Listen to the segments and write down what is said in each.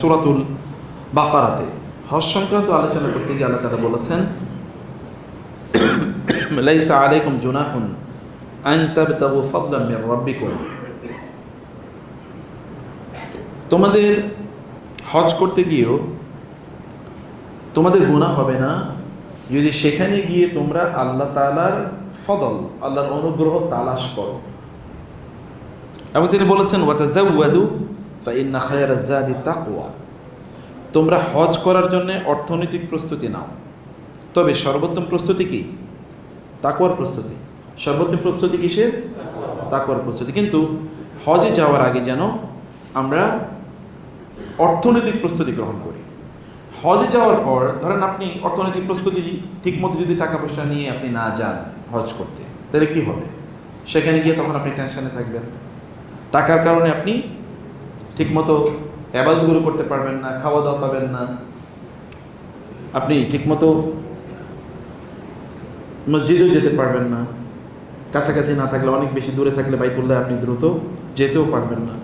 সুরাতুল বাকারাতে। হজ সংক্রান্ত আলোচনা করতে গিয়ে আল্লাহ তারা বলেছেন, লাইসা আলাইকুম জুনাহুন আন তাবতাগু ফাদলাম মির রাব্বিকুম। তোমাদের হজ করতে গিয়েও তোমাদের গুনাহ হবে না, যদি সেখানে গিয়ে তোমরা আল্লাহ তাআলার ফদল, আল্লাহর অনুগ্রহ তালাশ করো। এবং তিনি বলেছেন ওয়াতাজাওয়াদু ফাইন্না খায়রা জাদি তাকওয়া। তোমরা হজ করার জন্য অর্থনৈতিক প্রস্তুতি নাও। তবে সর্বোত্তম প্রস্তুতি কি? তাকওয়ার প্রস্তুতি। সর্বোত্তম প্রস্তুতি কিসের? তাকওয়ার প্রস্তুতি। কিন্তু হজে যাওয়ার আগে যেন আমরা অর্থনৈতিক প্রস্তুতি গ্রহণ করি। হজে যাওয়ার পর, ধরেন আপনি অর্থনৈতিক প্রস্তুতি ঠিকমতো যদি টাকা পয়সা নিয়ে আপনি না যান হজ করতে, তাহলে কি হবে? সেখানে গিয়ে তখন আপনি টেনশনে থাকবেন। টাকার কারণে আপনি ঠিকমতো অ্যাবাদগুলো করতে পারবেন না খাওয়া দাওয়া পাবেন না। আপনি ঠিকমতো মসজিদেও যেতে পারবেন না। কাছাকাছি না থাকলে, অনেক বেশি দূরে থাকলে বাইতুল্লাহ আপনি দ্রুত যেতেও পারবেন না।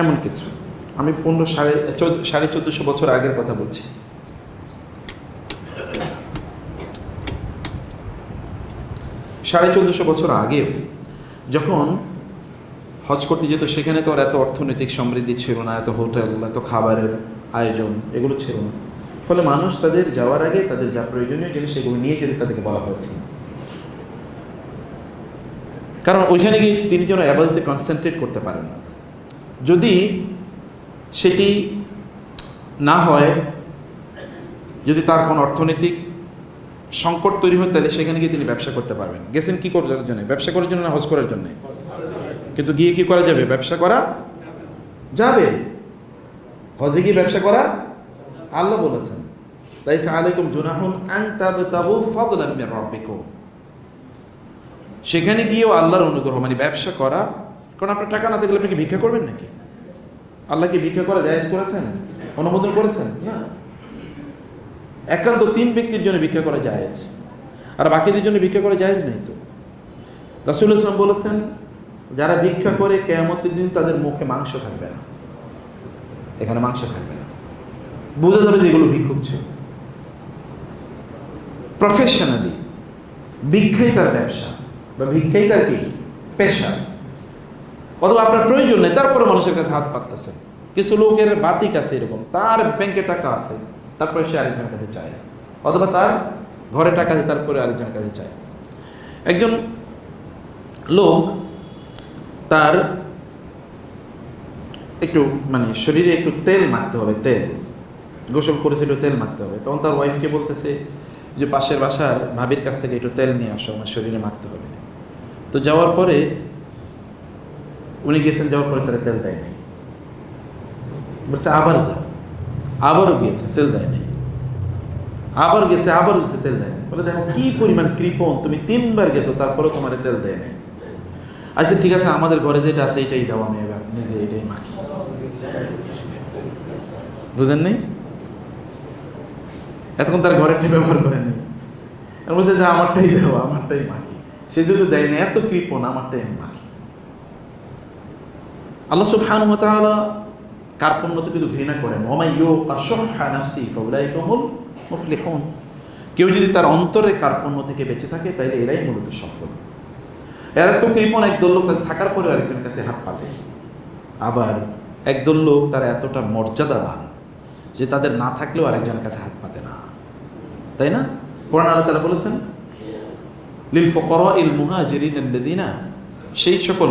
এমন কিছু। আমি পনেরো সাড়ে সাড়ে চোদ্দোশো বছর আগের কথা বলছি। সাড়ে চোদ্দোশো বছর আগেও যখন হজ করতে যেত, সেখানে তো আর এত অর্থনৈতিক সমৃদ্ধি ছিল না, এত হোটেল, এত খাবারের আয়োজন, এগুলো ছিল না। ফলে মানুষ তাদের যাওয়ার আগে তাদের যা প্রয়োজনীয় জিনিস সেগুলো নিয়ে যেতে তাদেরকে বলা হয়েছে। কারণ ওইখানে গিয়ে তিনি যেন অ্যাবাদতে কনসেন্ট্রেট করতে পারেন। যদি সেটি না হয়, যদি তার কোনো অর্থনৈতিক সংকট তৈরি হয়, তাহলে সেখানে গিয়ে তিনি ব্যবসা করতে পারবেন। গেছেন কি করার জন্য? ব্যবসা করার জন্য না হজ করার জন্য? কিন্তু গিয়ে কি করা যাবে? ব্যবসা করা যাবে। হজে গিয়ে ব্যবসা করা আল্লাহ বলেছেন। তাই আলাইকুম জুনাহুন আন তাবতাগু ফাদলাম রাব্বিকুম। সেখানে গিয়েও আল্লাহর অনুগ্রহ মানে ব্যবসা করা। কারণ আপনার টাকা না থাকলে আপনি কি ভিক্ষা করবেন নাকি? আল্লাহ কি ভিক্ষা করা জায়েজ করেছেন? অনুমোদন করেছেন? না। একান্ত তিন ব্যক্তির জন্য ভিক্ষা করা জায়েজ। আর বাকিদের জন্য ভিক্ষা করা জায়েজ নেই তো। রাসুল ইসলাম বলেছেন যারা ভিক্ষা করে কেয়ামতের দিন তাদের মুখে মাংস থাকবে না। এখানে মাংস থাকবে না। বোঝা যাবে যে এগুলো ভিক্ষুক ছিল। প্রফেশনালি ভিক্ষাই তার ব্যবসা বা ভিক্ষাই তার কি? পেশা। অথবা আপনার প্রয়োজন নেই, তারপরে মানুষের কাছে হাত পাততেছে। কিছু লোকের বাতিক আছে এরকম, তার ব্যাংকে টাকা আছে, তারপরে সে আরেকজনের কাছে চায়। অথবা তার ঘরে টাকা আছে, তারপরে আরেকজনের কাছে চায়। একজন লোক তার একটু মানে শরীরে একটু তেল মাখতে হবে, তেল। গোসল করেছে একটু তেল মাখতে হবে। তখন তার ওয়াইফকে বলতেছে যে, পাশের বাসার ভাবির কাছ থেকে একটু তেল নিয়ে আসো, আমার শরীরে মাখতে হবে। তো যাওয়ার পরে উনি গেছেন, যাওয়ার পরে তারা তেল দেয় নাই। বলছে, আবার যাও। আবারও গিয়েছে, তেল দেয় নাই। আবার গেছে আবার গেছে, তেল দেয় নাই। বলে, দেখো, কি পরিমাণ কৃপণ, তুমি তিনবার গেছো, তারপরেও তোমার তেল দেয় নাই। আচ্ছা ঠিক আছে, আমাদের ঘরে যেটা আছে এটাই দাও আমি এবার, নিজে এটাই মাখি। বুঝেন নেই? এতক্ষণ তার ঘরেরটি ব্যবহার করেননি আর বলছে, যে, আমারটাই দাও, আমারটাই মাখি। সে যদি দেয় না এত কৃপণ, আমারটাই আমি মাখি। আল্লাহ সুবহানাহু ওয়া তাআলা কার্পণ্যতে কিন্তু ঘৃণা করেন। নাফসি মুফলিহুন। কেউ যদি তার অন্তরে কার্পণ্য থেকে বেঁচে থাকে তাহলে এরাই মূলত সফল। এরা তো কৃপণ একদল লোক থাকার পরে আরেকজনের কাছে হাত পাতে। আবার একদল লোক তারা এতটা মর্যাদাবান যে তাদের না থাকলেও আরেকজনের কাছে হাত পাতে না। তাই না? কোরআন আল্লাহ তালা বলেছেন, লিল ফকর ইল মুহাজিরিন সেই সকল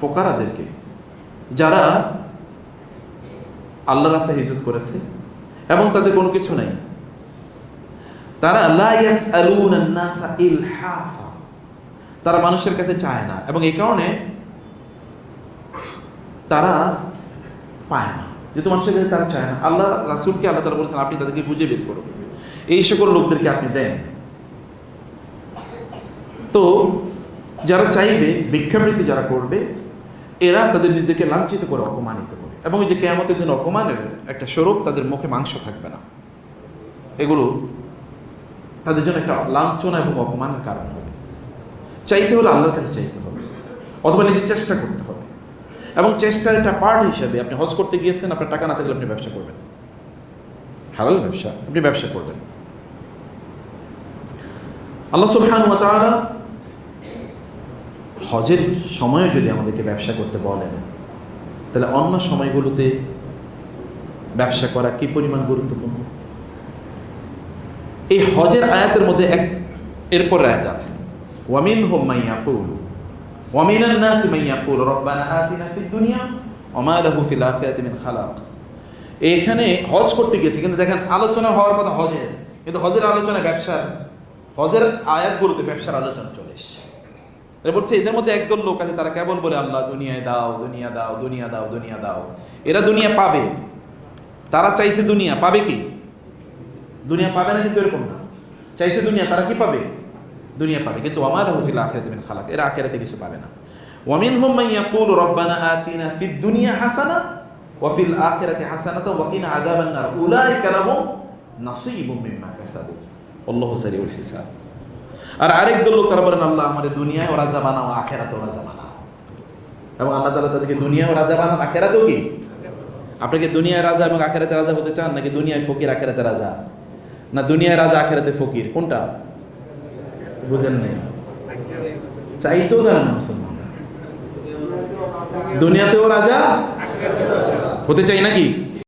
ফোকারাদেরকে, যারা আল্লাহ রাস্তায় হিজত করেছে, এবং তাদের কোনো কিছু নাই। তারা লা ইয়াসআলুনা নাসা ইলহাফা। তারা মানুষের কাছে চায় না এবং এই কারণে তারা পায় না যেহেতু মানুষের কাছে তারা চায় না। আল্লাহ রাসুলকে আল্লাহ তারা বলেছেন, আপনি তাদেরকে খুঁজে বের করুন এই সকল লোকদেরকে আপনি দেন। তো যারা চাইবে, ভিক্ষাবৃত্তি যারা করবে, এরা তাদের নিজেদেরকে লাঞ্ছিত করে, অপমানিত করে। এবং এই যে কেয়ামতের দিন অপমানের একটা স্বরূপ তাদের মুখে মাংস থাকবে না। এগুলো তাদের জন্য একটা লাঞ্ছনা এবং অপমানের কারণ হবে চাইতে হলে আল্লাহর কাছে চাইতে হবে। অথবা নিজের চেষ্টা করতে হবে। এবং চেষ্টার একটা পার্ট হিসাবে আপনি হজ করতে গিয়েছেন, আপনার টাকা না থাকলে আপনি ব্যবসা করবেন। হালাল ব্যবসা, আপনি ব্যবসা করবেন। আল্লাহ সুবহান তাআলা হজের সময়ে যদি আমাদেরকে ব্যবসা করতে বলেন, তাহলে অন্য সময়গুলোতে ব্যবসা করা কি পরিমাণ গুরুত্বপূর্ণ? এই হজের আয়াতের মধ্যে এক, এরপর আয়াত আছে। ওয়ামিন হোম মাইয়া কৌলু ওয়ামিনান নাসি মাইয়া কৌলু রব্বানা আতিনা ফিদ দুনিয়া ওমা লাহু ফিল আখিরাতি মিন খালাক এখানে হজ করতে গেছে কিন্তু দেখেন আলোচনা হওয়ার কথা হজের কিন্তু হজের আলোচনা ব্যবসার, হজের আয়াতগুলোতে ব্যবসার আলোচনা চলে এসছে। বলছে, এদের মধ্যে একদল লোক আছে, তারা কেবল বলে, আল্লাহ, দুনিয়ায় দাও, দুনিয়া দাও দুনিয়া দাও দুনিয়া দাও। এরা দুনিয়া পাবে। তারা চাইছে দুনিয়া, পাবে কি? দুনিয়া পাবে না, কিন্তু এরকম না। চাইছে দুনিয়া, তারা কি পাবে? দুনিয়া পাবে। কিন্তু আমার হুফিল আখেরাতে মিন খালাক, এরা আখেরাতে কিছু পাবে না। ওয়ামিন হুম ইয়াকুল রব্বানা আতিনা ফিদ দুনিয়া হাসানা ওয়া ফিল আখিরাতি হাসানাতা ওয়া কিনা আযাবান নার। উলাইকা লাহুম নাসীবুম মিম্মা কাসাবু। আল্লাহু সারিউল হিসাব। আর আরেক দল লোক, তারা বলেন আল্লাহ আমাদের দুনিয়ায় ও রাজা বানাও, আখেরাতেও রাজা বানাও। এবং আল্লাহ তাআলা তাদেরকে দুনিয়া ও রাজা বানান, আখেরাতেও কি? আপনি কি দুনিয়ায় রাজা এবং আখেরাতে রাজা হতে চান, নাকি দুনিয়ায় ফকির, আখেরাতে রাজা? না, দুনিয়ায় রাজা, আখেরাতে ফকির, কোনটা? বুঝেন নাই? চাইতেও জানেন না মুসলমানরা। দুনিয়াতেও রাজা হতে চাই নাকি?